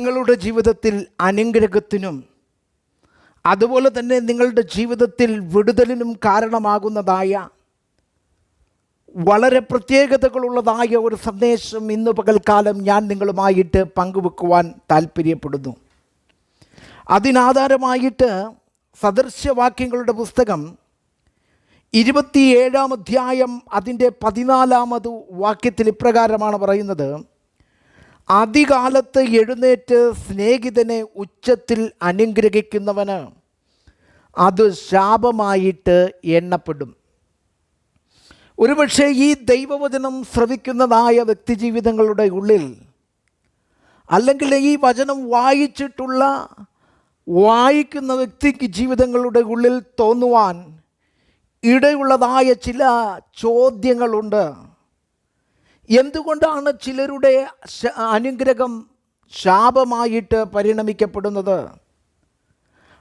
നിങ്ങളുടെ ജീവിതത്തിൽ അനുഗ്രഹത്തിനും അതുപോലെ തന്നെ നിങ്ങളുടെ ജീവിതത്തിൽ വിടുതലിനും കാരണമാകുന്നതായ വളരെ പ്രത്യേകതകളുള്ളതായ ഒരു സന്ദേശം ഇന്ന് പകൽക്കാലം ഞാൻ നിങ്ങളുമായിട്ട് പങ്കുവെക്കുവാൻ താല്പര്യപ്പെടുന്നു അതിനാധാരമായിട്ട് സദൃശ്യവാക്യങ്ങളുടെ പുസ്തകം ഇരുപത്തിയേഴാം അധ്യായം അതിന്റെ പതിനാലാമത് വാക്യത്തിൽ ഇപ്രകാരമാണ് പറയുന്നത്. അതികാലത്ത് എഴുന്നേറ്റ് സ്നേഹിതനെ ഉച്ചത്തിൽ അനുഗ്രഹിക്കുന്നവന് അത് ശാപമായിട്ട് എണ്ണപ്പെടും. ഒരുപക്ഷെ ഈ ദൈവവചനം ശ്രവിക്കുന്നതായ വ്യക്തിജീവിതങ്ങളുടെ ഉള്ളിൽ അല്ലെങ്കിൽ ഈ വചനം വായിച്ചിട്ടുള്ള വായിക്കുന്ന വ്യക്തിക്ക് ജീവിതങ്ങളുടെ ഉള്ളിൽ തോന്നുവാൻ ഇടയുള്ളതായ ചില ചോദ്യങ്ങളുണ്ട്. എന്തുകൊണ്ടാണ് ചിലരുടെ അനുഗ്രഹം ശാപമായിട്ട് പരിണമിക്കപ്പെടുന്നത്?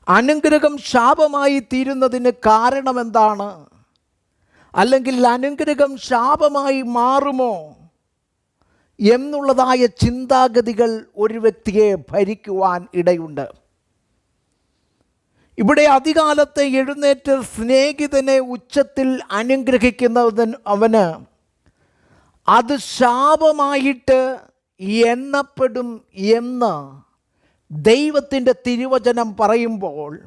അനുഗ്രഹം ശാപമായി തീരുന്നതിന് കാരണമെന്താണ്? അല്ലെങ്കിൽ അനുഗ്രഹം ശാപമായി മാറുമോ? എന്നുള്ളതായ ചിന്താഗതികൾ ഒരു വ്യക്തിയെ ഭരിക്കുവാൻ ഇടയുണ്ട്. ഇവിടെ അധികാലത്തെ എഴുന്നേറ്റ് സ്നേഹിതനെ ഉച്ചത്തിൽ അനുഗ്രഹിക്കുന്നവൻ അവന് അത് ശാപമായിട്ട് എണ്ണപ്പെടും എന്ന് ദൈവത്തിന്റെ തിരുവചനം പറയുമ്പോൾ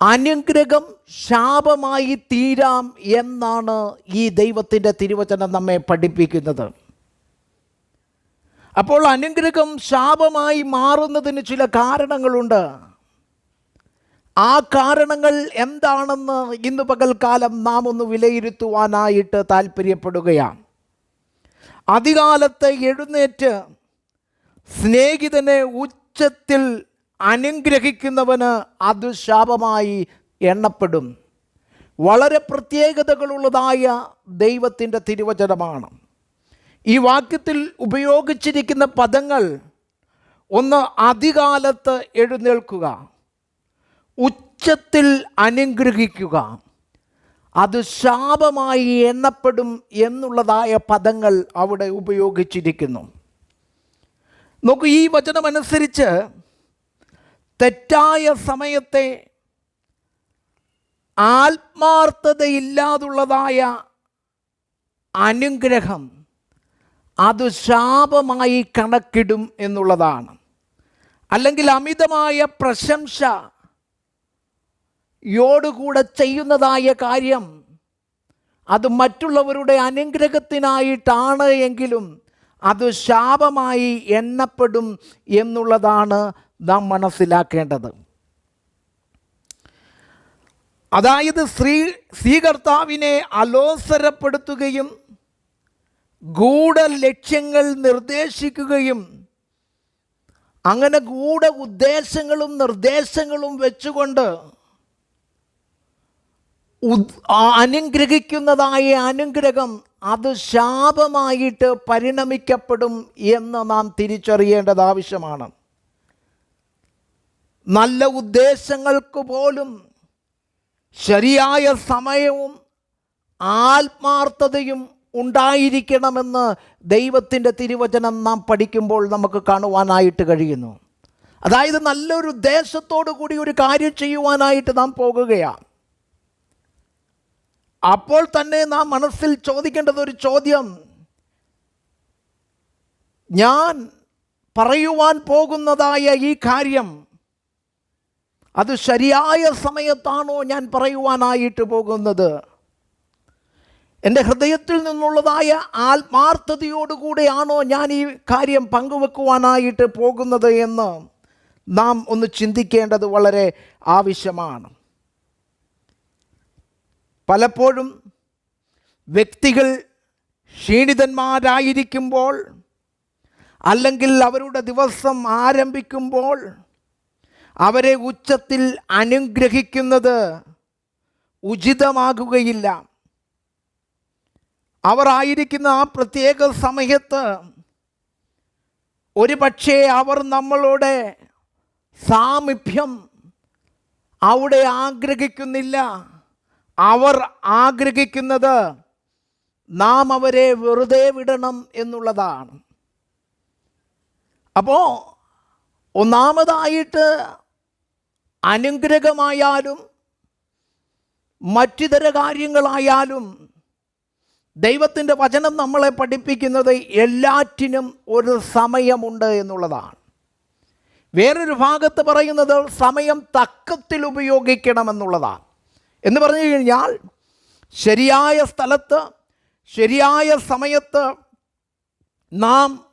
അനുഗ്രഹം ശാപമായി തീരാം എന്നാണ് ഈ ദൈവത്തിന്റെ തിരുവചനം നമ്മെ പഠിപ്പിക്കുന്നത്. അപ്പോൾ അനുഗ്രഹം ശാപമായി മാറുന്നതിന് ചില കാരണങ്ങളുണ്ട്. ആ കാരണങ്ങൾ എന്താണെന്ന് ഇന്ന് പകൽക്കാലം നാം ഒന്ന് വിലയിരുത്തുവാനായിട്ട് താല്പര്യപ്പെടുകയാണ് അധികാലത്തെ എഴുന്നേറ്റ് സ്നേഹിതനെ ഉച്ചത്തിൽ അനുഗ്രഹിക്കുന്നവന് അത് ശാപമായി എണ്ണപ്പെടും. വളരെ പ്രത്യേകതകളുള്ളതായ ദൈവത്തിന്റെ തിരുവചനമാണ്. ഈ വാക്യത്തിൽ ഉപയോഗിച്ചിരിക്കുന്ന പദങ്ങൾ ഒന്ന് അധികാലത്ത് എഴുന്നേൽക്കുക. ഉച്ചത്തിൽ അനുഗ്രഹിക്കുക. അത് ശാപമായി എണ്ണപ്പെടും എന്നുള്ളതായ പദങ്ങൾ അവിടെ ഉപയോഗിച്ചിരിക്കുന്നു. നോക്കൂ ഈ വചനമനുസരിച്ച് തെറ്റായ സമയത്തെ ആത്മാർത്ഥതയില്ലാതുള്ളതായ അനുഗ്രഹം അത് ശാപമായി കണക്കിടും എന്നുള്ളതാണ്. അല്ലെങ്കിൽ അമിതമായ പ്രശംസ യോടുകൂടെ ചെയ്യുന്നതായ കാര്യം അത് മറ്റുള്ളവരുടെ അനുഗ്രഹത്തിനായിട്ടാണ് എങ്കിലും അത് ശാപമായി എണ്ണപ്പെടും എന്നുള്ളതാണ് നാം മനസ്സിലാക്കേണ്ടത്. അതായത് ശ്രീ സ്വീകർത്താവിനെ അലോസരപ്പെടുത്തുകയും ഗൂഢ ലക്ഷ്യങ്ങൾ നിർദ്ദേശിക്കുകയും അങ്ങനെ ഗൂഢ ഉദ്ദേശങ്ങളും നിർദ്ദേശങ്ങളും വെച്ചുകൊണ്ട് അനുഗ്രഹിക്കുന്നതായ അനുഗ്രഹം അത് ശാപമായിട്ട് പരിണമിക്കപ്പെടും എന്ന് നാം തിരിച്ചറിയേണ്ടത് ആവശ്യമാണ്. നല്ല ഉദ്ദേശങ്ങൾക്ക് പോലും ശരിയായ സമയവും ആത്മാർത്ഥതയും ഉണ്ടായിരിക്കണമെന്ന് ദൈവത്തിന്റെ തിരുവചനം നാം പഠിക്കുമ്പോൾ നമുക്ക് കാണുവാനായിട്ട് കഴിയുന്നു. അതായത് നല്ലൊരു ഉദ്ദേശത്തോടു കൂടി ഒരു കാര്യം ചെയ്യുവാനായിട്ട് നാം പോകുകയാണ്. അപ്പോൾ തന്നെ നാം മനസ്സിൽ ചോദിക്കേണ്ടത് ഒരു ചോദ്യം. ഞാൻ പറയുവാൻ പോകുന്നതായ ഈ കാര്യം അത് ശരിയായ സമയത്താണോ ഞാൻ പറയുവാനായിട്ട് പോകുന്നത്? എന്റെ ഹൃദയത്തിൽ നിന്നുള്ളതായ ആത്മാർത്ഥതയോടുകൂടെയാണോ ഞാൻ ഈ കാര്യം പങ്കുവെക്കുവാനായിട്ട് പോകുന്നത് എന്ന് നാം ഒന്ന് ചിന്തിക്കേണ്ടത് വളരെ ആവശ്യമാണ്. പലപ്പോഴും വ്യക്തികൾ ക്ഷീണിതന്മാരായിരിക്കുമ്പോൾ അല്ലെങ്കിൽ അവരുടെ ദിവസം ആരംഭിക്കുമ്പോൾ അവരെ ഉച്ചത്തിൽ അനുഗ്രഹിക്കുന്നത് ഉചിതമാകുകയില്ല. അവർ ആയിരിക്കുന്ന ആ പ്രത്യേക സമയത്ത് ഒരു പക്ഷേ അവർ നമ്മളോട് സാമീപ്യം അവിടെ ആഗ്രഹിക്കുന്നില്ല. അവർ ആഗ്രഹിക്കുന്നത് നാം അവരെ വെറുതെ വിടണം എന്നുള്ളതാണ്. അപ്പോൾ ഒന്നാമതായിട്ട് അനുഗ്രഹമായാലും മറ്റിതര കാര്യങ്ങളായാലും ദൈവത്തിന്റെ വചനം നമ്മളെ പഠിപ്പിക്കുന്നത് എല്ലാറ്റിനും ഒരു സമയമുണ്ട് എന്നുള്ളതാണ്. വേറൊരു ഭാഗത്ത് പറയുന്നത് സമയം തക്കത്തിൽ ഉപയോഗിക്കണമെന്നുള്ളതാണ്. എന്ന് പറഞ്ഞു കഴിഞ്ഞാൽ ശരിയായ സ്ഥലത്ത് ശരിയായ സമയത്ത് നാം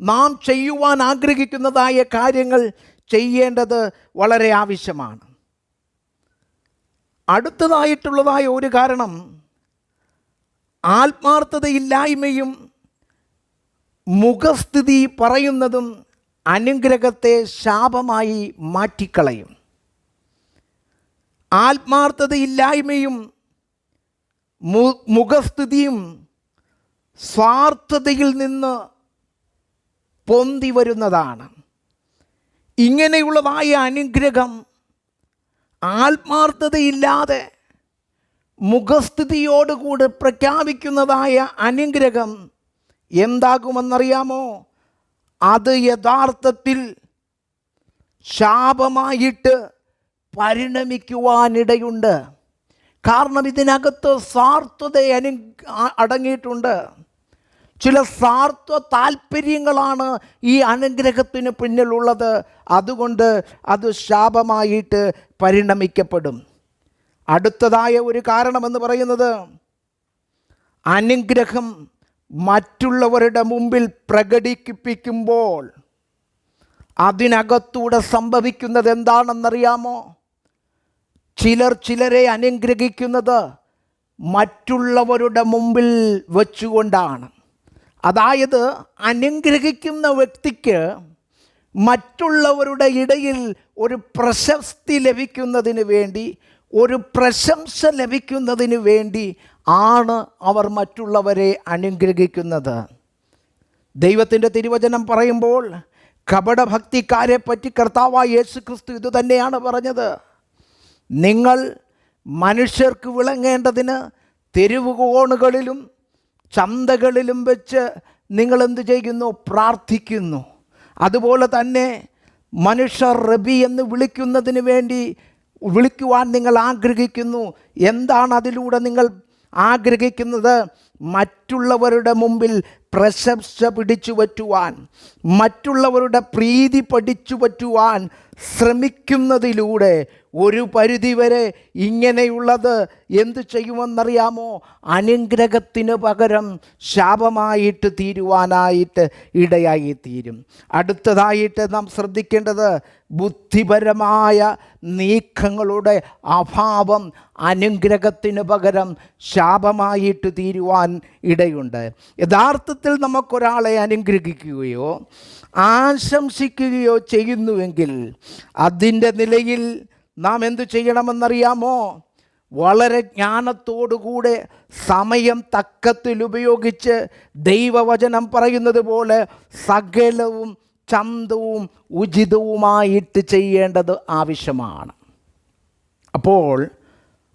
നാം ചെയ്യുവാൻ ആഗ്രഹിക്കുന്നതായ കാര്യങ്ങൾ ചെയ്യേണ്ടത് വളരെ ആവശ്യമാണ്. അടുത്തതായിട്ടുള്ളതായ ഒരു കാരണം ആത്മാർത്ഥതയില്ലായ്മയും മുഖസ്ഥിതി പറയുന്നതും അനുഗ്രഹത്തെ ശാപമായി മാറ്റിക്കളയും. ആത്മാർത്ഥതയില്ലായ്മയും മുഖസ്ഥിതിയും സ്വാർത്ഥതയിൽ നിന്ന് പൊന്തി വരുന്നതാണ് ഇങ്ങനെയുള്ളതായ അനുഗ്രഹം ആത്മാർത്ഥതയില്ലാതെ മുഖസ്ഥിതിയോടുകൂടി പ്രഖ്യാപിക്കുന്നതായ അനുഗ്രഹം എന്താകുമെന്നറിയാമോ? അത് യഥാർത്ഥത്തിൽ ശാപമായിട്ട് പരിണമിക്കുവാനിടയുണ്ട്. കാരണം ഇതിനകത്ത് സ്വാർത്ഥത അനു അടങ്ങിയിട്ടുണ്ട്. ചില സ്വാർത്ഥ താല്പര്യങ്ങളാണ് ഈ അനുഗ്രഹത്തിന് പിന്നിലുള്ളത്. അതുകൊണ്ട് അത് ശാപമായിട്ട് പരിണമിക്കപ്പെടും. അടുത്തതായ ഒരു കാരണമെന്ന് പറയുന്നത് അനുഗ്രഹം മറ്റുള്ളവരുടെ മുമ്പിൽ പ്രകടിപ്പിക്കുമ്പോൾ അതിനകത്തൂടെ സംഭവിക്കുന്നത് എന്താണെന്നറിയാമോ ചിലർ ചിലരെ അനുഗ്രഹിക്കുന്നത് മറ്റുള്ളവരുടെ മുമ്പിൽ വച്ചുകൊണ്ടാണ്. അതായത് അനുഗ്രഹിക്കുന്ന വ്യക്തിക്ക് മറ്റുള്ളവരുടെ ഇടയിൽ ഒരു പ്രശസ്തി ലഭിക്കുന്നതിന് വേണ്ടി ഒരു പ്രശംസ ലഭിക്കുന്നതിന് വേണ്ടി ആണ് അവർ മറ്റുള്ളവരെ അനുഗ്രഹിക്കുന്നത്. ദൈവത്തിന്റെ തിരുവചനം പറയുമ്പോൾ കപടഭക്തിക്കാരെ പറ്റി കർത്താവായ യേശു ക്രിസ്തു ഇതുതന്നെയാണ് പറഞ്ഞത്. നിങ്ങൾ മനുഷ്യർക്ക് വിളങ്ങേണ്ടതിന് തെരുവുകോണുകളിലും ചന്തകളിലും വെച്ച് നിങ്ങൾ എന്ത് ചെയ്യുന്നു? പ്രാർത്ഥിക്കുന്നു. അതുപോലെ തന്നെ മനുഷ്യർ റബി എന്ന് വിളിക്കുന്നതിന് വേണ്ടി വിളിക്കുവാൻ നിങ്ങൾ ആഗ്രഹിക്കുന്നു. എന്താണ് അതിലൂടെ നിങ്ങൾ ആഗ്രഹിക്കുന്നത്? മറ്റുള്ളവരുടെ മുമ്പിൽ പ്രശംസ പിടിച്ചു പറ്റുവാൻ മറ്റുള്ളവരുടെ പ്രീതി പഠിച്ചു പറ്റുവാൻ ശ്രമിക്കുന്നതിലൂടെ ഒരു പരിധിവരെ ഇങ്ങനെയുള്ളത് എന്തു ചെയ്യുമെന്നറിയാമോ? അനുഗ്രഹത്തിന് പകരം ശാപമായിട്ട് തീരുവാനായിട്ട് ഇടയായി തീരും. അടുത്തതായിട്ട് നാം ശ്രദ്ധിക്കേണ്ടത് ബുദ്ധിപരമായ നീക്കങ്ങളുടെ അഭാവം അനുഗ്രഹത്തിന് പകരം ശാപമായിട്ട് തീരുവാൻ ഇടയുണ്ട്. യഥാർത്ഥത്തിൽ നമുക്കൊരാളെ അനുഗ്രഹിക്കുകയോ ആശംസിക്കുകയോ ചെയ്യുന്നുവെങ്കിൽ അതിന്റെ നിലയിൽ നാം എന്തു ചെയ്യണമെന്നറിയാമോ? വളരെ ജ്ഞാനത്തോടുകൂടെ സമയം തക്കത്തിൽ ഉപയോഗിച്ച് ദൈവവചനം പറയുന്നത് പോലെ സകലവും ചന്തവും ഉചിതവുമായിട്ട് ചെയ്യേണ്ടത് ആവശ്യമാണ്. അപ്പോൾ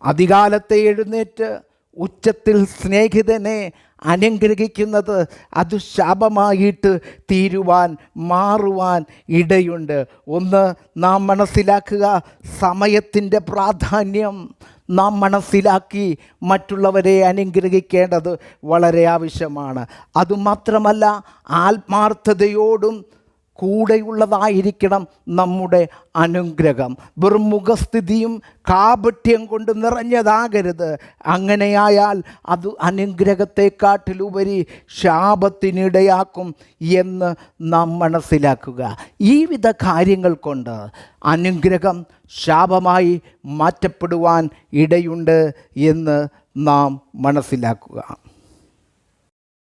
അധികാലത്തെ എഴുന്നേറ്റ് ഉച്ചത്തിൽ സ്നേഹിതനെ അനുഗ്രഹിക്കുന്നത് അത് ശാപമായിട്ട് തീരുവാൻ മാറുവാൻ ഇടയുണ്ട്. ഒന്ന് നാം മനസ്സിലാക്കുക സമയത്തിന്റെ പ്രാധാന്യം. നാം മനസ്സിലാക്കി മറ്റുള്ളവരെ അനുഗ്രഹിക്കേണ്ടത് വളരെ ആവശ്യമാണ്. അതുമാത്രമല്ല ആത്മാർത്ഥതയോടും കൂടെയുള്ളതായിരിക്കണം നമ്മുടെ അനുഗ്രഹം. വെറും മുഖസ്ഥിതിയും കാപട്യം കൊണ്ട് നിറഞ്ഞതാകരുത്. അങ്ങനെയായാൽ അത് അനുഗ്രഹത്തെക്കാട്ടിലുപരി ശാപത്തിനിടയാക്കും എന്ന് നാം മനസ്സിലാക്കുക. ഈ വിധ കാര്യങ്ങൾ കൊണ്ട് അനുഗ്രഹം ശാപമായി മാറ്റപ്പെടുവാൻ ഇടയുണ്ട് എന്ന് നാം മനസ്സിലാക്കുക.